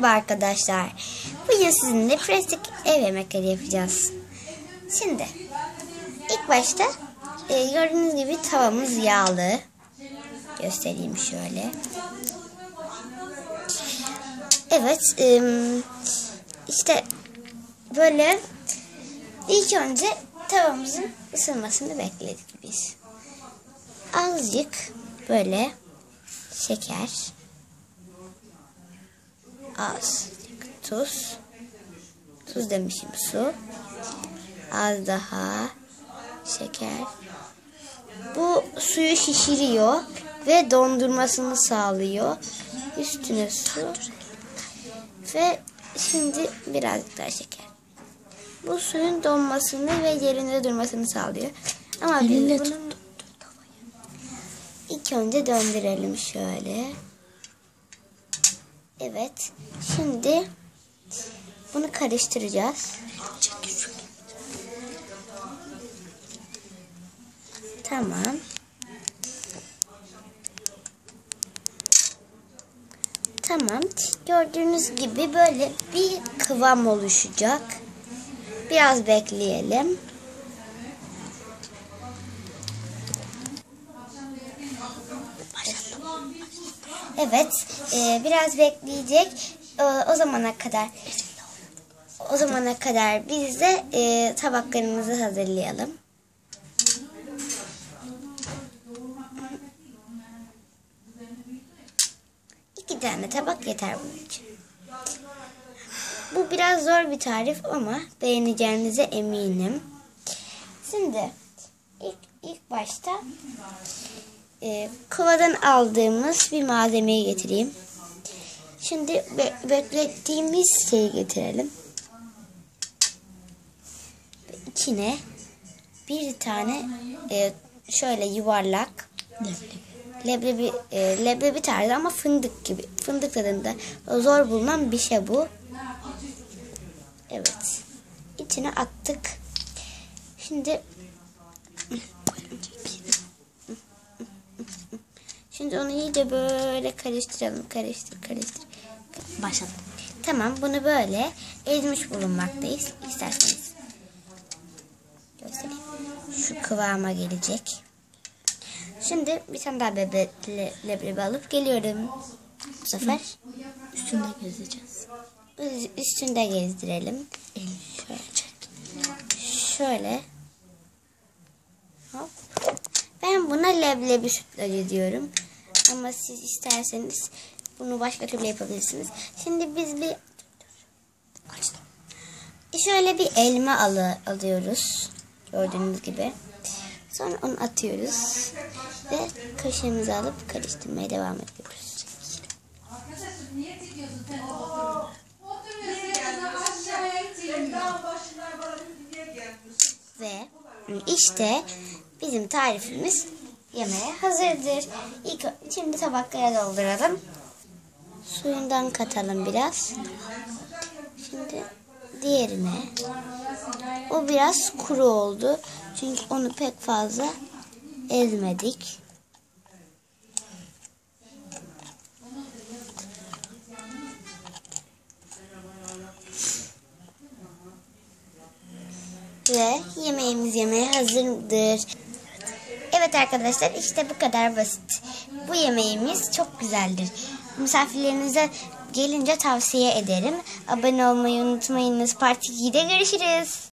Merhaba arkadaşlar. Bugün sizinle pratik ev yemekleri yapacağız. Şimdi ilk başta e, gördüğünüz gibi tavamız yağlı. Göstereyim şöyle. Evet e, işte böyle ilk önce tavamızın ısınmasını bekledik biz. Azıcık böyle şeker az tuz. Tuz demişim su. Az daha şeker. Bu suyu şişiriyor ve dondurmasını sağlıyor. Üstüne su. Ve şimdi birazcık daha şeker. Bu suyun donmasını ve yerinde durmasını sağlıyor. Ama biz bunu ilk önce döndürelim şöyle Evet. Şimdi bunu karıştıracağız. Tamam. Tamam. Gördüğünüz gibi böyle bir kıvam oluşacak. Biraz bekleyelim. Evet, e, biraz bekleyecek. E, o zamana kadar o zamana kadar biz de e, tabaklarımızı hazırlayalım. İki tane tabak yeter bunun için. Bu biraz zor bir tarif ama beğeneceğinize eminim. Şimdi ilk, ilk başta e, kovadan aldığımız bir malzemeyi getireyim. Şimdi be beklettiğimiz şeyi getirelim. İçine bir tane e, şöyle yuvarlak leblebi e, leblebi tarzı ama fındık gibi fındık tadında zor bulunan bir şey bu. Evet. İçine attık. Şimdi Şimdi onu iyice böyle karıştıralım. Karıştır, karıştır. Başladım. Tamam bunu böyle ezmiş bulunmaktayız. İsterseniz göstereyim. Şu kıvama gelecek. Şimdi bir tane daha bebe le, leblebi alıp geliyorum. Bu sefer Üstünde gezeceğiz. üstünde gezdirelim. Şöyle. Şöyle. Hop. Ben buna leblebi sütlacı diyorum. Ama siz isterseniz bunu başka türlü yapabilirsiniz. Şimdi biz bir Açtım. şöyle bir elma alı alıyoruz. Gördüğünüz gibi. Sonra onu atıyoruz. Ve kaşığımızı alıp karıştırmaya devam ediyoruz. Ve işte bizim tarifimiz yemeğe hazırdır. İlk, şimdi tabaklara dolduralım. Suyundan katalım biraz. Şimdi diğerine. O biraz kuru oldu. Çünkü onu pek fazla ezmedik. Ve yemeğimiz yemeğe hazırdır. Evet arkadaşlar işte bu kadar basit. Bu yemeğimiz çok güzeldir. Misafirlerinize gelince tavsiye ederim. Abone olmayı unutmayınız. Part 2'de görüşürüz.